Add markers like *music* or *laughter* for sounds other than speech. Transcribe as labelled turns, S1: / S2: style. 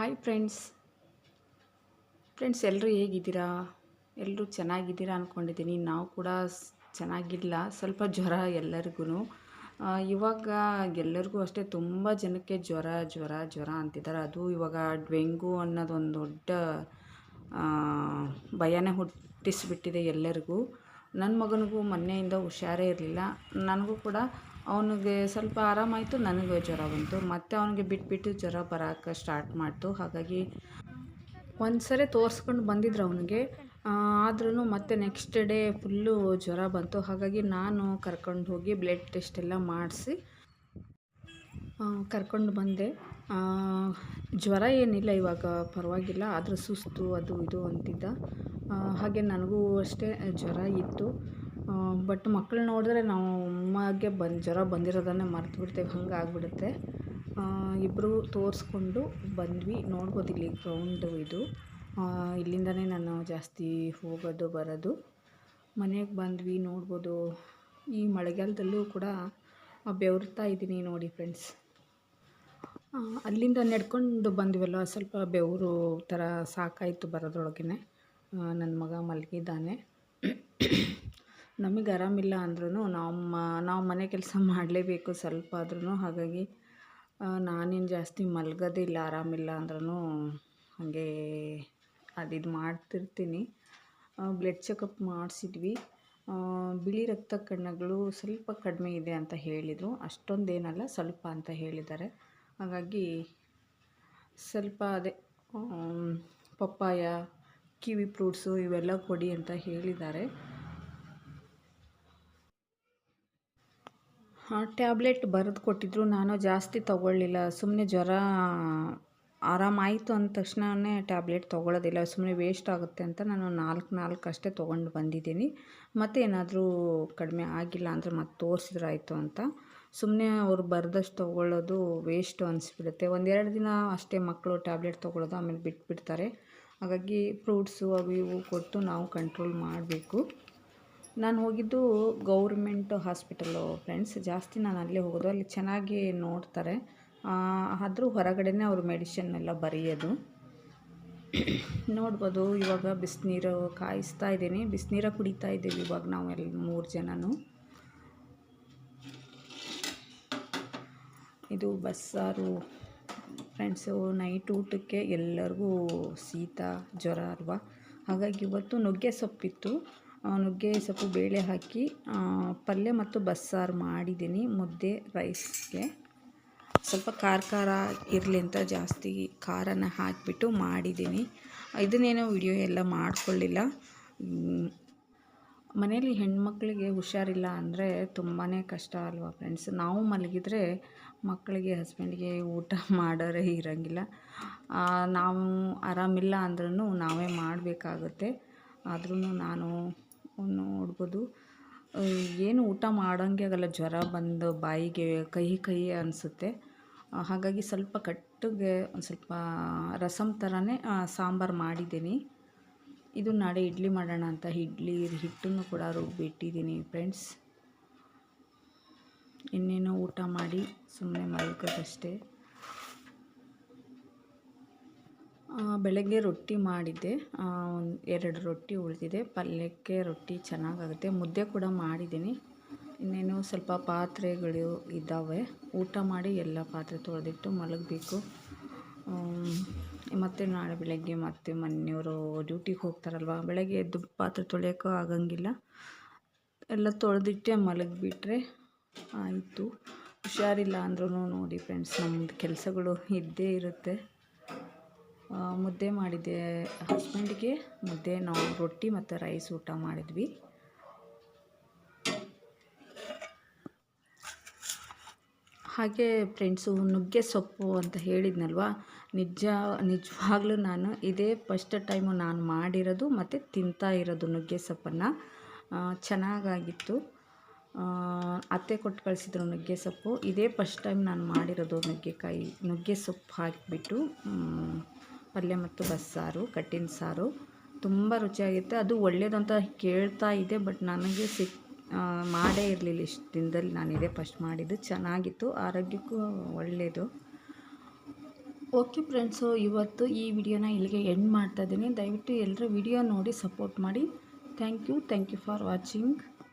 S1: Hi friends friends ಎಲ್ಲರೂ ಹೇಗಿದ್ದೀರಾ? ಎಲ್ಲರೂ ಚೆನ್ನಾಗಿದ್ದೀರಾ ಅಂದ್ಕೊಂಡಿದ್ದೀನಿ ನಾವು ಕೂಡ ಚೆನ್ನಾಗಿಲ್ಲ. ಸ್ವಲ್ಪ ಜ್ವರ ಎಲ್ಲರಿಗೂ ಇವಾಗ ಎಲ್ಲರಿಗೂ ಅಷ್ಟೇ ತುಂಬ ಜನಕ್ಕೆ ಜ್ವರ ಜ್ವರ ಜ್ವರ ಅಂತಿದ್ದಾರೆ. ಅದು ಇವಾಗ ಡೆಂಗು ಅನ್ನೋದೊಂದು ದೊಡ್ಡ ಭಯನೇ ಹುಟ್ಟಿಸಿಬಿಟ್ಟಿದೆ ಎಲ್ಲರಿಗೂ. ನನ್ನ ಮಗನಿಗೂ ಮೊನ್ನೆಯಿಂದ ಹುಷಾರೇ ಇರಲಿಲ್ಲ. ನನಗೂ ಕೂಡ ಅವನಿಗೆ ಸ್ವಲ್ಪ ಆರಾಮಾಯಿತು ನನಗೆ ಜ್ವರ ಬಂತು. ಮತ್ತೆ ಅವನಿಗೆ ಬಿಟ್ಬಿಟ್ಟು ಜ್ವರ ಬರೋಕ್ಕೆ ಸ್ಟಾರ್ಟ್ ಮಾಡ್ತು. ಹಾಗಾಗಿ ಒಂದು ಸರಿ ತೋರಿಸ್ಕೊಂಡು ಬಂದಿದ್ರು ಅವನಿಗೆ. ಆದ್ರೂ ಮತ್ತೆ ನೆಕ್ಸ್ಟ್ ಡೇ ಫುಲ್ಲು ಜ್ವರ ಬಂತು. ಹಾಗಾಗಿ ನಾನು ಕರ್ಕೊಂಡು ಹೋಗಿ ಬ್ಲಡ್ ಟೆಸ್ಟ್ ಎಲ್ಲ ಮಾಡಿಸಿ ಕರ್ಕೊಂಡು ಬಂದೆ. ಜ್ವರ ಏನಿಲ್ಲ, ಇವಾಗ ಪರವಾಗಿಲ್ಲ. ಆದರೆ ಸುಸ್ತು, ಅದು ಇದು ಅಂತಿದ್ದ. ಹಾಗೆ ನನಗೂ ಅಷ್ಟೇ ಜ್ವರ ಇತ್ತು. ಬಟ್ ಮಕ್ಕಳು ನೋಡಿದ್ರೆ ನಾವು ಅಮ್ಮಗೆ ಬಂದು ಜ್ವರ ಬಂದಿರೋದನ್ನೇ ಮರ್ತು ಬಿಡ್ತೇವೆ, ಹಂಗೆ ಆಗಿಬಿಡುತ್ತೆ. ಇಬ್ಬರು ತೋರಿಸ್ಕೊಂಡು ಬಂದ್ವಿ ನೋಡ್ಬೋದು ಇಲ್ಲಿ ಗ್ರೌಂಡು ಇದು ಇಲ್ಲಿಂದನೇ ನಾನು ಜಾಸ್ತಿ ಹೋಗೋದು, ಬರೋದು. ಮನೆಗೆ ಬಂದ್ವಿ, ನೋಡ್ಬೋದು. ಈ ಮಳೆಗಾಲದಲ್ಲೂ ಕೂಡ ಬೆವರ್ತಾ ಇದ್ದೀನಿ ನೋಡಿ ಫ್ರೆಂಡ್ಸ್ ಅಲ್ಲಿಂದ ನಡ್ಕೊಂಡು ಬಂದ್ವಲ್ಲ, ಸ್ವಲ್ಪ ಬೆವರು ಥರ ಸಾಕಾಯಿತು ಬರೋದ್ರೊಳಗೆ ನನ್ನ ಮಗ ಮಲಗಿದ್ದಾನೆ. ನಮಗೆ ಆರಾಮಿಲ್ಲ ಅಂದ್ರೂ ನಮ್ಮ, ನಾವು ಮನೆ ಕೆಲಸ ಮಾಡಲೇಬೇಕು ಸ್ವಲ್ಪ ಆದ್ರೂ ಹಾಗಾಗಿ ನಾನೇನು ಜಾಸ್ತಿ ಮಲಗೋದಿಲ್ಲ, ಆರಾಮಿಲ್ಲ ಅಂದ್ರೂ ಹಾಗೆ ಇದು ಮಾಡ್ತಿರ್ತೀನಿ. ಬ್ಲಡ್ ಚೆಕಪ್ ಮಾಡಿಸಿದ್ವಿ. ಬಿಳಿ ರಕ್ತ ಕಣಗಳು ಸ್ವಲ್ಪ ಕಡಿಮೆ ಇದೆ ಅಂತ ಹೇಳಿದರು. ಅಷ್ಟೊಂದೇನಲ್ಲ, ಸ್ವಲ್ಪ ಅಂತ ಹೇಳಿದ್ದಾರೆ. ಹಾಗಾಗಿ, ಸ್ವಲ್ಪ ಅದೇ ಪಪ್ಪಾಯ, ಕಿವಿ ಫ್ರೂಟ್ಸು ಇವೆಲ್ಲ ಕೊಡಿ ಅಂತ ಹೇಳಿದ್ದಾರೆ. ಟ್ಯಾಬ್ಲೆಟ್ ಬರೆದು ಕೊಟ್ಟಿದ್ರು. ನಾನು ಜಾಸ್ತಿ ತೊಗೊಳ್ಳಿಲ್ಲ. ಸುಮ್ಮನೆ ಜ್ವರ ಆರಾಮಾಯಿತು ಅಂದ ತಕ್ಷಣವೇ ಟ್ಯಾಬ್ಲೆಟ್ ತೊಗೊಳ್ಳೋದಿಲ್ಲ. ಸುಮ್ಮನೆ ವೇಸ್ಟ್ ಆಗುತ್ತೆ ಅಂತ ನಾನು ನಾಲ್ಕು ನಾಲ್ಕು ಅಷ್ಟೇ ತೊಗೊಂಡು ಬಂದಿದ್ದೀನಿ. ಮತ್ತು ಏನಾದರೂ ಕಡಿಮೆ ಆಗಿಲ್ಲ ಅಂದರೆ ಮತ್ತೆ ತೋರಿಸಿದ್ರಾಯ್ತು ಅಂತ. ಸುಮ್ಮನೆ ಅವ್ರು ಬರೆದಷ್ಟು ತೊಗೊಳ್ಳೋದು ವೇಸ್ಟು ಅನಿಸ್ಬಿಡುತ್ತೆ. ಒಂದೆರಡು ದಿನ ಅಷ್ಟೇ ಮಕ್ಕಳು ಟ್ಯಾಬ್ಲೆಟ್ ತೊಗೊಳ್ಳೋದು ಆಮೇಲೆ ಬಿಟ್ಬಿಡ್ತಾರೆ. ಹಾಗಾಗಿ ಫ್ರೂಟ್ಸು ಅವು ಇವು ಕೊಟ್ಟು ನಾವು ಕಂಟ್ರೋಲ್ ಮಾಡಬೇಕು. ನಾನು ಹೋಗಿದ್ದು ಗೌರ್ಮೆಂಟ್ ಹಾಸ್ಪಿಟಲು ಫ್ರೆಂಡ್ಸ್ ಜಾಸ್ತಿ ನಾನು ಅಲ್ಲೇ ಹೋಗೋದು. ಅಲ್ಲಿ ಚೆನ್ನಾಗಿ ನೋಡ್ತಾರೆ. ಆದರೂ ಹೊರಗಡೆನೇ ಅವರು ಮೆಡಿಷನ್ ಎಲ್ಲ ಬರೆಯೋದು. ನೋಡ್ಬೋದು, ಇವಾಗ ಬಿಸಿನೀರು ಕಾಯಿಸ್ತಾ ಇದ್ದೀನಿ. ಬಿಸಿನೀರ ಕುಡಿತಾ ಇದ್ದೀವಿ ಇವಾಗ ನಾವು ಎಲ್ಲ ಮೂರು ಜನನು. ಇದು ಬಸ್ಸಾರು. ಫ್ರೆಂಡ್ಸು ನೈಟ್ ಊಟಕ್ಕೆ ಎಲ್ಲರಿಗೂ ಶೀತ, ಜ್ವರ ಅಲ್ವಾ? ಹಾಗಾಗಿ ಇವತ್ತು ನುಗ್ಗೆ ಸೊಪ್ಪಿತ್ತು. ನುಗ್ಗೆ ಸೊಪ್ಪು ಬೇಳೆ ಹಾಕಿ ಪಲ್ಯ ಮತ್ತು ಬಸ್ಸಾರು ಮಾಡಿದ್ದೀನಿ ಮುದ್ದೆ ರೈಸ್ಗೆ. ಸ್ವಲ್ಪ ಖಾರ ಖಾರ ಇರಲಿ ಅಂತ ಜಾಸ್ತಿ ಖಾರನ ಹಾಕಿಬಿಟ್ಟು ಮಾಡಿದ್ದೀನಿ. ಇದನ್ನೇನೋ ವಿಡಿಯೋ ಎಲ್ಲ ಮಾಡಿಕೊಳ್ಳಿಲ್ಲ. ಮನೆಯಲ್ಲಿ ಹೆಣ್ಮಕ್ಳಿಗೆ ಹುಷಾರಿಲ್ಲ ಅಂದರೆ ತುಂಬಾ ಕಷ್ಟ ಅಲ್ವಾ ಫ್ರೆಂಡ್ಸ್? ನಾವು ಮಲಗಿದರೆ ಮಕ್ಕಳಿಗೆ, ಹಸ್ಬೆಂಡ್ಗೆ ಊಟ *laughs* ಮಾಡೋರೇ ಇರೋಂಗಿಲ್ಲ. ನಾವು ಆರಾಮಿಲ್ಲ ಅಂದ್ರೂ ನಾವೇ ಮಾಡಬೇಕಾಗುತ್ತೆ. ಆದ್ರೂ ನಾನು ನೋಡ್ಬೋದು. ಏನು ಊಟ ಮಾಡೋಂಗೆ ಆಗಲ್ಲ. ಜ್ವರ ಬಂದು ಬಾಯಿಗೆ ಕಹಿ ಕಹಿ ಅನಿಸುತ್ತೆ. ಹಾಗಾಗಿ ಸ್ವಲ್ಪ ಕಟ್ಟಿಗೆ, ಒಂದು ಸ್ವಲ್ಪ ರಸಮ್ ಥರನೇ ಸಾಂಬಾರು ಮಾಡಿದ್ದೀನಿ. ಇದು ನಾಳೆ ಇಡ್ಲಿ ಮಾಡೋಣ ಅಂತ ಇಡ್ಲಿ ಹಿಟ್ಟನ್ನು ಕೂಡ ರುಬ್ಬಿಟ್ಟಿದ್ದೀನಿ ಫ್ರೆಂಡ್ಸ್. ಇನ್ನೇನೋ ಊಟ ಮಾಡಿ ಸುಮ್ಮನೆ ಮಲ್ಕೋದಷ್ಟೇ ಬೆಳಗ್ಗೆ ರೊಟ್ಟಿ ಮಾಡಿದ್ದೆ. ಎರಡು ರೊಟ್ಟಿ ಉಳಿದಿದೆ. ಪಲ್ಯಕ್ಕೆ ರೊಟ್ಟಿ ಚೆನ್ನಾಗಾಗುತ್ತೆ. ಮುದ್ದೆ ಕೂಡ ಮಾಡಿದ್ದೀನಿ. ಇನ್ನೇನು ಸ್ವಲ್ಪ ಪಾತ್ರೆಗಳು ಇದ್ದಾವೆ. ಊಟ ಮಾಡಿ ಎಲ್ಲ ಪಾತ್ರೆ ತೊಳೆದಿಟ್ಟು ಮಲಗಬೇಕು. ಮತ್ತು ನಾಳೆ ಬೆಳಗ್ಗೆ ಮತ್ತೆ ಮನೆಯವರು ಡ್ಯೂಟಿಗೆ ಹೋಗ್ತಾರಲ್ವ? ಬೆಳಗ್ಗೆ ಎದ್ದು ಪಾತ್ರೆ ತೊಳೆಯೋಕ್ಕೂ ಆಗಂಗಿಲ್ಲ. ಎಲ್ಲ ತೊಳೆದಿಟ್ಟೆ ಮಲಗಿಬಿಟ್ರೆ ಆಯಿತು. ಹುಷಾರಿಲ್ಲ ಅಂದ್ರೂ ನೋಡಿ ಫ್ರೆಂಡ್ಸ್ ನಮ್ಮದು ಕೆಲಸಗಳು ಇದ್ದೇ ಇರುತ್ತೆ. ಮುದ್ದೆ ಮಾಡಿದ್ದೆ. ಹಸ್ಬೆಂಡ್ಗೆ ಮುದ್ದೆ, ನಾವು ರೊಟ್ಟಿ ಮತ್ತು ರೈಸ್ ಊಟ ಮಾಡಿದ್ವಿ. ಹಾಗೆ ಫ್ರೆಂಡ್ಸು, ನುಗ್ಗೆ ಸೊಪ್ಪು ಅಂತ ಹೇಳಿದ್ನಲ್ವ? ನಿಜ, ನಿಜವಾಗ್ಲೂ ನಾನು ಇದೇ ಫಸ್ಟ್ ಟೈಮು ನಾನು ಮಾಡಿರೋದು ಮತ್ತು ತಿಂತಾ ಇರೋದು ನುಗ್ಗೆ ಸೊಪ್ಪನ್ನು. ಚೆನ್ನಾಗಾಗಿತ್ತು. ಅತ್ತೆ ಕೊಟ್ಟು ಕಳಿಸಿದ್ರು ನುಗ್ಗೆ ಸೊಪ್ಪು. ಇದೇ ಫಸ್ಟ್ ಟೈಮ್ ನಾನು ಮಾಡಿರೋದು ನುಗ್ಗೆಕಾಯಿ. ನುಗ್ಗೆ ಸೊಪ್ಪು ಹಾಕಿಬಿಟ್ಟು ಪಲ್ಯ ಮತ್ತು ಬಸ್ಸಾರು ಕಟ್ಟಿನ ಸಾರು. ತುಂಬ ರುಚಿಯಾಗಿತ್ತು ಅದು ಒಳ್ಳೆಯದಂತ ಕೇಳ್ತಾ ಇದೆ ಬಟ್ ನನಗೆ ಸಿಕ್ ಮಾಡೇ ಇರಲಿಲ್ಲ. ಇಷ್ಟು ದಿನದಲ್ಲಿ ಇದೇ ಫಸ್ಟ್ ಮಾಡಿದ್ದು. ಚೆನ್ನಾಗಿತ್ತು. ಆರೋಗ್ಯಕ್ಕೂ ಒಳ್ಳೆಯದು ಓಕೆ ಫ್ರೆಂಡ್ಸು ಇವತ್ತು ಈ ವಿಡಿಯೋನ ಇಲ್ಲಿಗೆ ಎಂಡ್ ಮಾಡ್ತಾ ಇದ್ದೀನಿ. ದಯವಿಟ್ಟು ಎಲ್ಲರೂ ವಿಡಿಯೋ ನೋಡಿ, ಸಪೋರ್ಟ್ ಮಾಡಿ. Thank you. Thank you for watching.